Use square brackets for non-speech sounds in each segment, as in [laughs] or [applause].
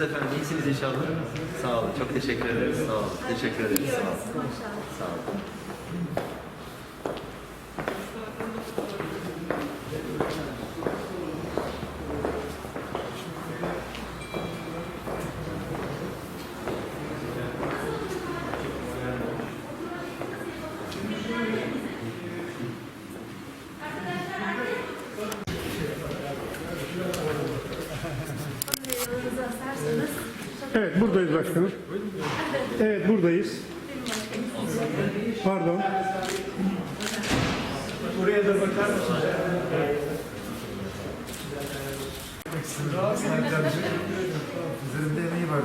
Nasılsınız efendim? İyisiniz inşallah. Sağ olun. Çok teşekkür ederiz. Sağ olun. Teşekkür ederiz. Sağ olun. Sağ olun. Buradayız başkanım. Evet buradayız. Pardon. Buraya da bakar mısınız? Üzerimde emeği var.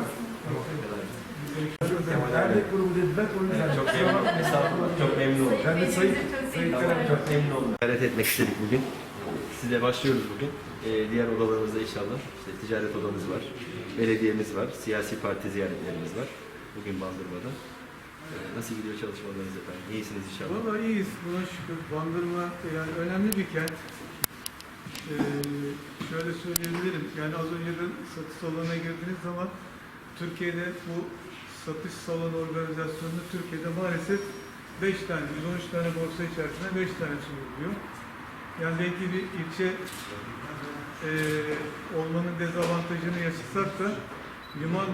Dernek grubu dediler, o yüzden. Çok memnun oldum. Estağfurullah. Çok memnun oldum. Ben de Sayın, Sayın Kerem Çok memnun oldum. Ziyaret etmek istedik bugün. Sizle başlıyoruz bugün. Ee, diğer odalarımızda inşallah. İşte ticaret odamız var. Belediyemiz var. Siyasi parti ziyaretlerimiz var. Bugün Bandırma'da. Ee, nasıl gidiyor çalışmalarınız efendim? İyisiniz inşallah. Valla iyiyiz. Buna şükür. Bandırma yani önemli bir kent. Ee, şöyle söyleyebilirim. Yani az önce de satış salonuna girdiğiniz zaman Türkiye'de bu satış salonu organizasyonunu Türkiye'de maalesef 5 tane, 113 tane borsa içerisinde 5 tane sunuluyor. Yani belki bir ilçe e, olmanın dezavantajını yaşasak da liman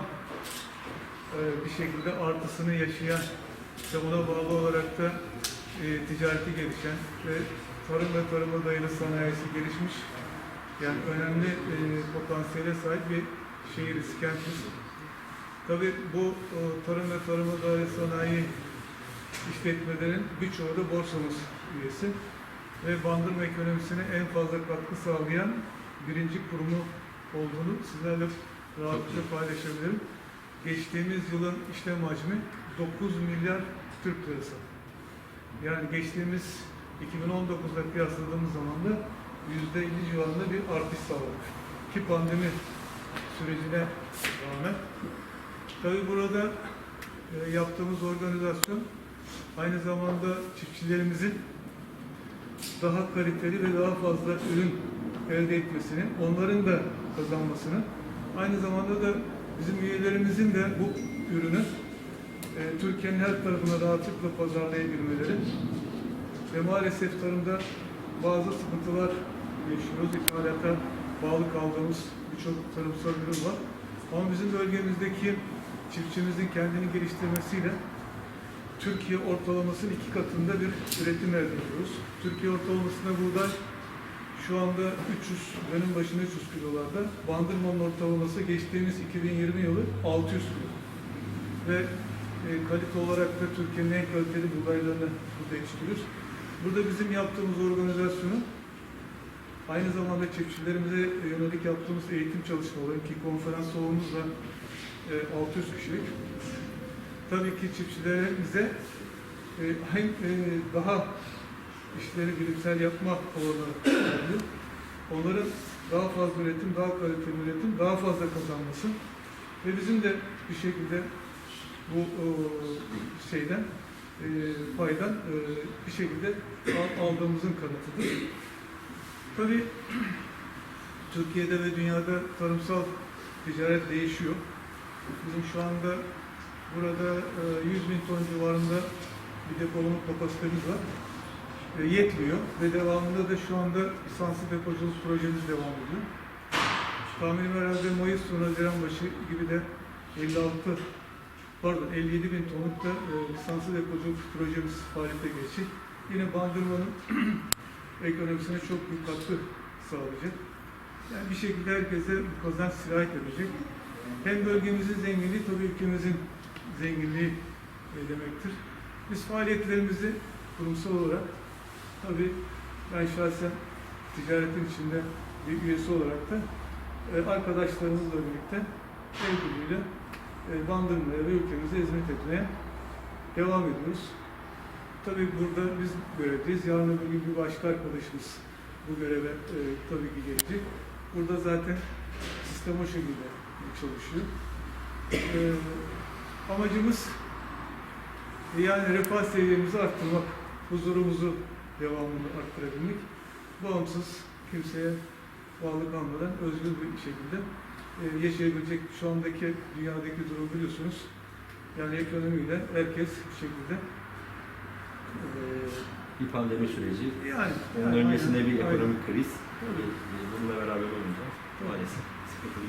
e, bir şekilde artısını yaşayan işte buna bağlı olarak da e, ticareti gelişen ve tarım ve tarıma dayalı sanayisi gelişmiş yani önemli e, potansiyele sahip bir şehiriz, kentiz. Tabii bu o, tarım ve tarıma dayalı sanayi işletmelerin birçoğu da borsamız üyesi ve bandırma ekonomisine en fazla katkı sağlayan birinci kurumu olduğunu sizlerle rahatlıkla paylaşabilirim. Geçtiğimiz yılın işlem hacmi 9 milyar Türk lirası. Yani geçtiğimiz 2019'da kıyasladığımız zaman da %50 civarında bir artış sağladık. Ki pandemi sürecine rağmen. Tabii burada e, yaptığımız organizasyon aynı zamanda çiftçilerimizin daha kaliteli ve daha fazla ürün elde etmesini, onların da kazanmasını, aynı zamanda da bizim üyelerimizin de bu ürünü e, Türkiye'nin her tarafına rahatlıkla pazarlayabilmeleri ve maalesef tarımda bazı sıkıntılar yaşıyoruz. İthalata bağlı kaldığımız birçok tarımsal ürün var. Ama bizim bölgemizdeki çiftçimizin kendini geliştirmesiyle Türkiye ortalamasının iki katında bir üretim elde ediyoruz. Türkiye ortalamasında buğday şu anda 300, dönüm başına 300 kilolarda. Bandırma'nın ortalaması geçtiğimiz 2020 yılı 600 kilo. Ve e, kalite olarak da Türkiye'nin en kaliteli buğdaylarını burada yetiştiriyoruz. Burada bizim yaptığımız organizasyonu aynı zamanda çiftçilerimize yönelik yaptığımız eğitim çalışmaları ki konferans salonumuz da e, 600 kişilik. Tabii ki çiftçilerimize e, hem, e, daha işleri bilimsel yapma olanı verdi. Onların daha fazla üretim, daha kaliteli üretim, daha fazla kazanması ve bizim de bir şekilde bu e, şeyden e, paydan e, bir şekilde al- aldığımızın kanıtıdır. Tabii Türkiye'de ve dünyada tarımsal ticaret değişiyor. Bizim şu anda burada e, 100 bin ton civarında bir depolama kapasitemiz var. E, yetmiyor ve devamında da şu anda lisanslı depoculuk projemiz devam ediyor. Tahminim herhalde Mayıs sonu Haziran başı gibi de 56 pardon 57 bin tonluk da e, lisanslı depoculuk projemiz faaliyete geçecek. Yine Bandırma'nın [clears throat] ekonomisine çok büyük katkı sağlayacak. Yani bir şekilde herkese bu kazanç sirayet edecek. Hem bölgemizin zenginliği tabii ülkemizin zenginliği e, demektir. Biz faaliyetlerimizi kurumsal olarak tabii ben şahsen ticaretin içinde bir üyesi olarak da e, arkadaşlarımızla birlikte el birliğiyle e, Bandırma'ya ve ülkemize hizmet etmeye devam ediyoruz. Tabii burada biz görevdeyiz. Yarın öbür gün bir başka arkadaşımız bu göreve e, tabii ki gelecek. Burada zaten sistem o şekilde çalışıyor. E, amacımız e, yani refah seviyemizi arttırmak, huzurumuzu devamını arttırabilmek, bağımsız, kimseye bağlı kalmadan özgür bir şekilde e, yaşayabilecek şu andaki dünyadaki durum biliyorsunuz. Yani ekonomiyle herkes bir şekilde e, Bir pandemi süreci, yani onun yani öncesinde aynen, bir aynen. ekonomik kriz. Tabii. E, Bununla beraber olunca maalesef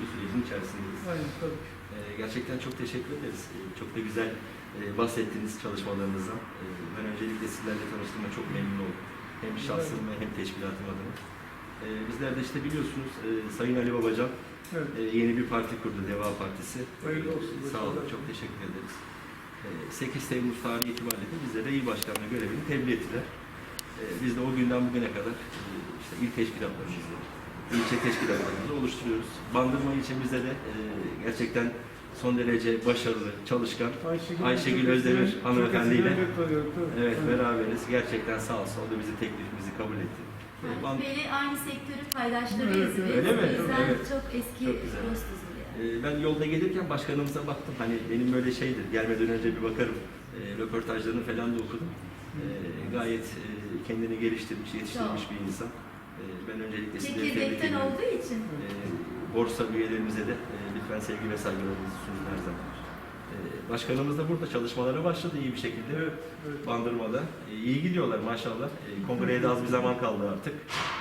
bir sürecin içerisindeyiz. Aynen tabii. E, Gerçekten çok teşekkür ederiz. E, Çok da güzel e, bahsettiğiniz çalışmalarınızdan. E, Ben öncelikle sizlerle tanıştığıma çok memnun oldum. Hem şahsım ve hem teşkilatım adına. E, Bizler de işte biliyorsunuz e, Sayın Ali Babacan Evet. e, yeni bir parti kurdu, Deva Partisi. Hayırlı olsun, E, Sağ olun, çok teşekkür ederiz. E, 8 Temmuz tarihi itibariyle de bizlere il başkanlığı görevini tebliğ ettiler. Biz de o günden bugüne kadar e, işte il teşkilatlarımızı, ilçe teşkilatlarımızı oluşturuyoruz. Bandırma ilçemizde de e, gerçekten son derece başarılı, çalışkan Ayşegül, Ayşegül Özdemir hanımefendiyle. Evet Evet. beraberiz. Gerçekten sağ olsun. O da bizim teklifimizi kabul etti. Band- Beni aynı sektörün paydaşlarıyız Evet, biz. evet. Öyle mi? Evet. çok eski Çok güzel. dostuz. Ee, Ben yolda gelirken başkanımıza baktım. Hani benim böyle şeydir. Gelmeden önce bir bakarım. E, röportajlarını falan da okudum. E, gayet e, kendini geliştirmiş, yetiştirmiş Çok. bir insan. E, ben öncelikle sizleri tebrik Çekirdekten ediyorum. olduğu için. E, borsa üyelerimize de e, lütfen sevgi ve saygılarınızı sunun her zaman. E, başkanımız da burada çalışmalara başladı iyi bir şekilde. Evet. Bandırma'da. E, iyi gidiyorlar maşallah. E, kongreye de az bir zaman kaldı artık.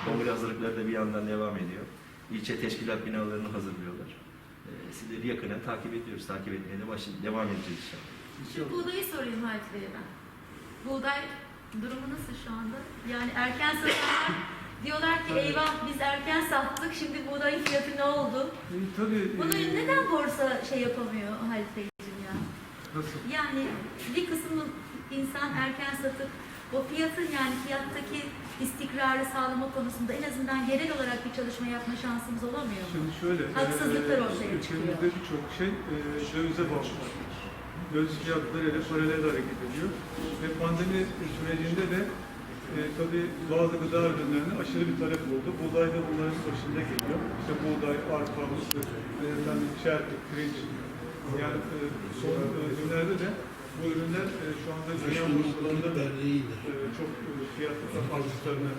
Kongre hazırlıkları da bir yandan devam ediyor. İlçe teşkilat binalarını hazırlıyorlar. E, sizleri yakından takip ediyoruz. Takip etmeye de baş, devam edeceğiz inşallah. Şu buğdayı sorayım Halit Bey'e ben. Buğday durumu nasıl şu anda? Yani erken satanlar diyorlar ki eyvah biz erken sattık şimdi buğdayın fiyatı ne oldu? E, tabii. Bunu e, neden borsa şey yapamıyor Halit Beyciğim ya? Nasıl? Yani bir kısmı insan erken satıp o fiyatın yani fiyattaki istikrarı sağlama konusunda en azından genel olarak bir çalışma yapma şansımız olamıyor mu? Şimdi şöyle. Haksızlıklar e, ortaya çıkıyor. Ülkemizde birçok şey e, dövize bağlı. Döviz fiyatlarıyla paralel hareket ediyor. Ve pandemi sürecinde de e, tabii bazı gıda ürünlerine aşırı bir talep oldu. Buğday da bunların başında geliyor. İşte buğday, arpa, mısır, e, efendim, şerbet, pirinç. Yani e, son e, günlerde de bu ürünler e, şu anda dünya borsalarında da e, çok e, fiyat artışlarına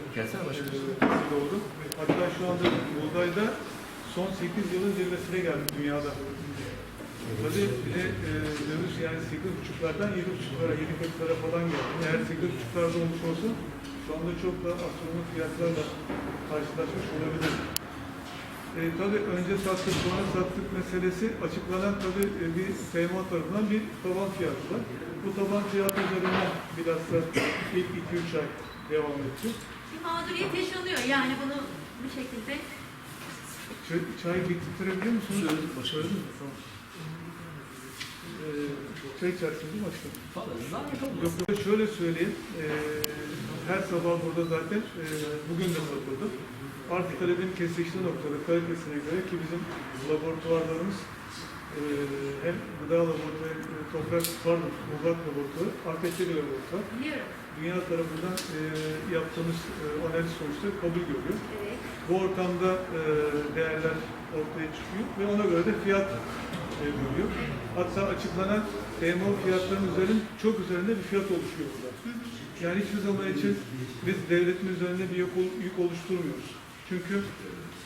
başkanım. vesile oldu. Hatta şu anda buğdayda son 8 yılın zirvesine geldi dünyada. Tabii bir de e, döviz yani 8,5'lardan 7,5'lara, 7,40'lara falan geldi. Eğer 8,5'larda olmuş olsa şu anda çok daha astronomik fiyatlarla karşılaşmış olabilir. E, tabii önce sattık sonra sattık meselesi açıklanan tabii e, bir FEMA tarafından bir taban fiyatı var. Bu taban fiyatı üzerinden bilhassa ilk 2-3 ay devam etti. Bir mağduriyet yaşanıyor yani bunu bir şekilde Çay, çay bitirtebiliyor musunuz? Söyledim başkanım. Tamam. Ee, çay içersin değil mi başkanım? Valla zahmet olmaz. Yok şöyle söyleyeyim. Ee, her sabah burada zaten e, bugün de satıldı. Arz talebin kesişli noktada kalitesine göre ki bizim laboratuvarlarımız e, hem gıda laboratuvarı, toprak, pardon, toprak laboratuvarı, arkeoloji laboratuvarı biliyorum. Dünya tarafından e, yaptığımız e, analiz sonuçları kabul görüyor. Evet. Bu ortamda e, değerler ortaya çıkıyor ve ona göre de fiyat e, görüyor. Hatta açıklanan TMO fiyatlarının üzerinde çok üzerinde bir fiyat oluşuyor burada. Yani hiçbir zaman için biz devletin üzerinde bir yük, oluşturmuyoruz. Çünkü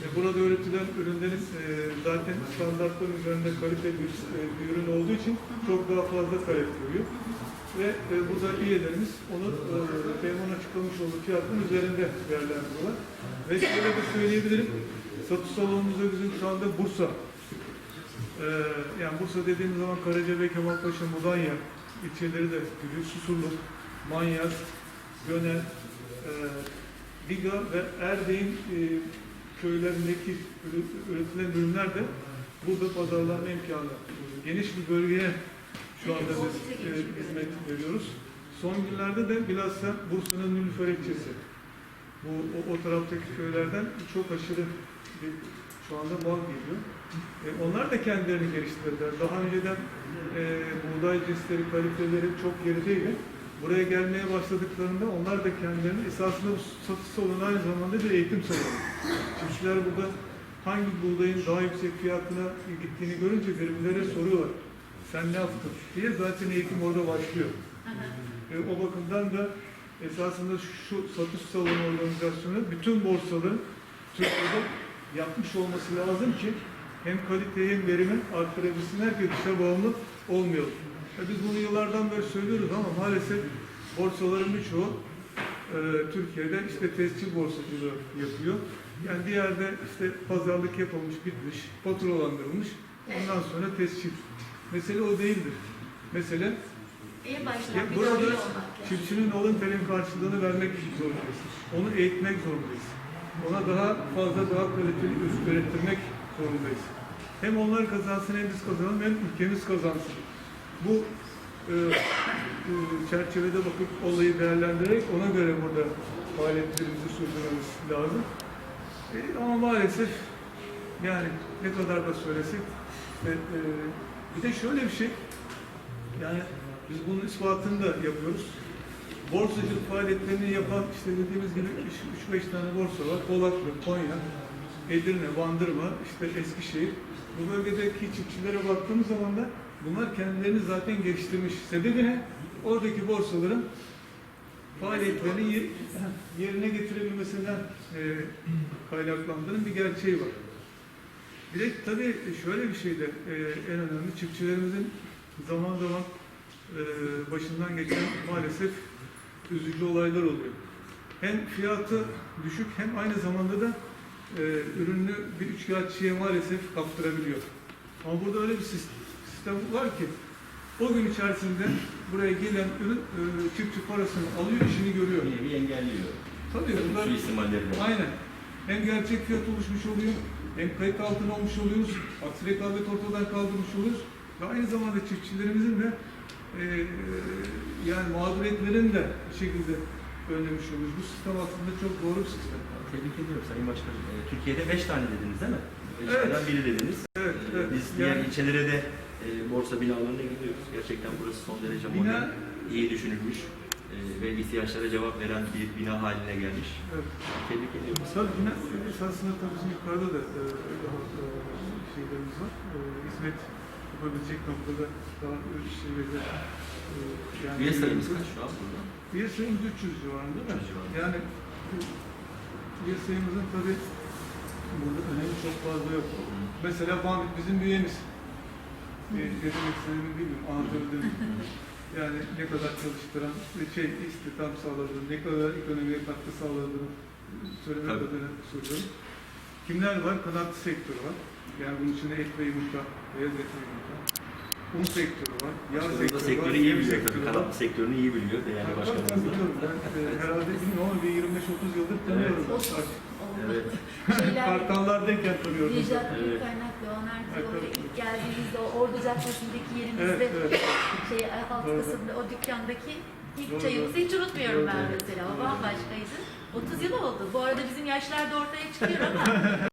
e, burada üretilen ürünlerin e, zaten standartların üzerinde kaliteli e, bir ürün olduğu için çok daha fazla talep görüyor. Ve e, burada üyelerimiz onu e, açıklamış olduğu fiyatın üzerinde değerlendiriyorlar. Ve şöyle de söyleyebilirim, satış salonumuzda bizim şu anda Bursa. Ee, yani Bursa dediğimiz zaman Karacabey, Kemalpaşa, Mudanya ilçeleri de giriyor. Susurluk, Manyas, Gönel, e, Biga ve Erdeğin e, köylerindeki üretilen ürünler de burada pazarlanma imkanı. Geniş bir bölgeye şu anda biz e, hizmet veriyoruz. Son günlerde de bilhassa Bursa'nın Nilüfer ilçesi. Bu o, o taraftaki köylerden çok aşırı bir şu anda mal geliyor. E, onlar da kendilerini geliştirdiler. Daha önceden e, buğday cinsleri, kaliteleri çok gerideydi. Buraya gelmeye başladıklarında onlar da kendilerini esasında bu satış salonu aynı zamanda bir eğitim salonu. Çiftçiler burada hangi buğdayın daha yüksek fiyatına gittiğini görünce birbirlerine soruyorlar. Sen ne yaptın diye zaten eğitim orada başlıyor. E, o bakımdan da esasında şu satış salonu organizasyonu bütün borsaların Türkiye'de yapmış olması lazım ki hem kaliteyi hem verimi arttırabilsinler ki dışa bağımlı olmayalım. Ya biz bunu yıllardan beri söylüyoruz ama maalesef borsaların birçoğu e, Türkiye'de işte tescil borsacılığı yapıyor. Yani diğer de işte pazarlık yapılmış, bitmiş, faturalandırılmış. Ondan sonra tescil. Mesele o değildir. Mesele En baştan ya burada yani. çiftçinin alın terin karşılığını vermek zorundayız. Onu eğitmek zorundayız. Ona daha fazla, daha kaliteli ürün ürettirmek zorundayız. Hem onlar kazansın hem biz kazanalım hem ülkemiz kazansın. Bu e, e, çerçevede bakıp olayı değerlendirerek ona göre burada faaliyetlerimizi sürdürmemiz lazım. E, ama maalesef yani ne kadar da söylesek e, e, bir de şöyle bir şey yani biz bunun ispatını da yapıyoruz. Borsacılık faaliyetlerini yapan işte dediğimiz gibi 3-5 tane borsa var. Polatlı, Konya, Edirne, Bandırma, işte Eskişehir. Bu bölgedeki çiftçilere baktığımız zaman da bunlar kendilerini zaten geliştirmiş. Sebebi ne? Oradaki borsaların faaliyetlerini ye- yerine getirebilmesinden e, kaynaklandığının bir gerçeği var. Bir de tabii şöyle bir şey de e, en önemli çiftçilerimizin zaman zaman e, başından geçen maalesef üzücü olaylar oluyor. Hem fiyatı düşük hem aynı zamanda da e, ürünü bir üçkağıtçıya maalesef kaptırabiliyor. Ama burada öyle bir sis- sistem var ki o gün içerisinde buraya gelen ürün e, çiftçi parasını alıyor, işini görüyor. Bir engelliyor. Tabii bunlar. Aynen. Hem gerçek fiyat oluşmuş oluyor, hem kayıt altına olmuş oluyoruz, aksi rekabet ortadan kaldırmış oluyoruz. Ve aynı zamanda çiftçilerimizin de e, yani mağduriyetlerini de bir şekilde önlemiş oluyoruz. Bu sistem aslında çok doğru bir sistem. Tebrik ediyorum Sayın Başkanım. Ee, Türkiye'de 5 tane dediniz değil mi? 5 Evet. biri dediniz. Evet, Ee, evet. Biz diğer Yani- ilçelere de e, borsa binalarına gidiyoruz. Gerçekten burası son derece Bina- modern, iyi düşünülmüş e, ve ihtiyaçlara cevap veren bir bina haline gelmiş. Evet. Tebrik ediyorum. Tabii yine esasında tabii bizim yukarıda da e, daha e, şeylerimiz var. E, hizmet yapabilecek noktada daha şeyleri e, yani Üye sayımız kaç şu an burada? Üye sayımız 300 civarında da. 300 civarında. Yani üye sayımızın tabii burada önemi çok fazla yok. Mesela Bambit bizim üyemiz. E, ne demek istediğimi bilmiyorum. Anlatabildim. [laughs] Yani ne kadar çalıştıran, ve şey istihdam sağladığını, ne kadar ekonomiye katkı sağladığını söylemek Tabii. adına soruyorum. Kimler var? Kanatlı sektörü var. Yani bunun içinde et ve yumurta, beyaz et ve yumurta. Un sektörü var, yağ Başkanım da sektörü var, sektörü iyi süt biliyor sektörü tabii. var. Kanat sektörünü iyi biliyor değerli Ben başkanımız da. biliyorum. Ben [laughs] e, herhalde bilmiyorum ama bir 25-30 yıldır tanıyorum. Evet. Oldu. Evet. Şeyler, Kartallardayken tanıyorum. Nejat Evet. Büyükaynak ve ilk geldiğimizde o Ordu Caddesi'ndeki yerimizde Evet, evet. şey alt Doğru. kısımda o dükkandaki ilk Doğru, çayımızı hiç unutmuyorum Doğru, ben mesela. O bambaşkaydı. 30 yıl oldu. Bu arada bizim yaşlar da ortaya çıkıyor ama [laughs]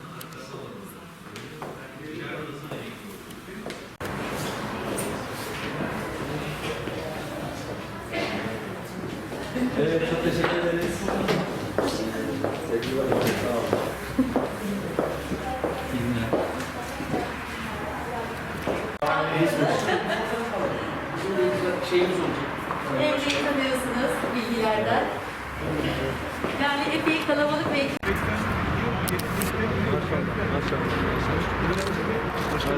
Evet, çok teşekkür ederiz. Sevgili başkanım, sağ olun. Şeyimiz olacak. evliyi tanıyorsunuz bilgilerden. Yani epey kalabalık ve Çok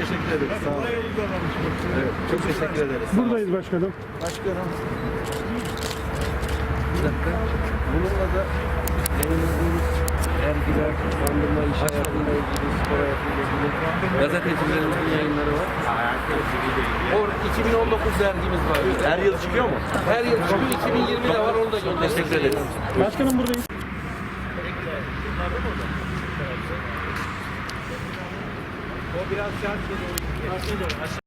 teşekkür ederiz. Sağ olun. Evet, çok teşekkür ederiz. Buradayız başkanım. Başkanım. Bir dakika. Bununla da yayınladığımız dergiler, bandırma iş hayatıyla ilgili, spor hayatıyla ilgili gazetecilerimizin yayınları var. Or 2019 dergimiz var. Her yıl çıkıyor mu? Her yıl çıkıyor. 2020 de var onu da göndeririz. Teşekkür ederiz. Başkanım buradayız. O biraz şart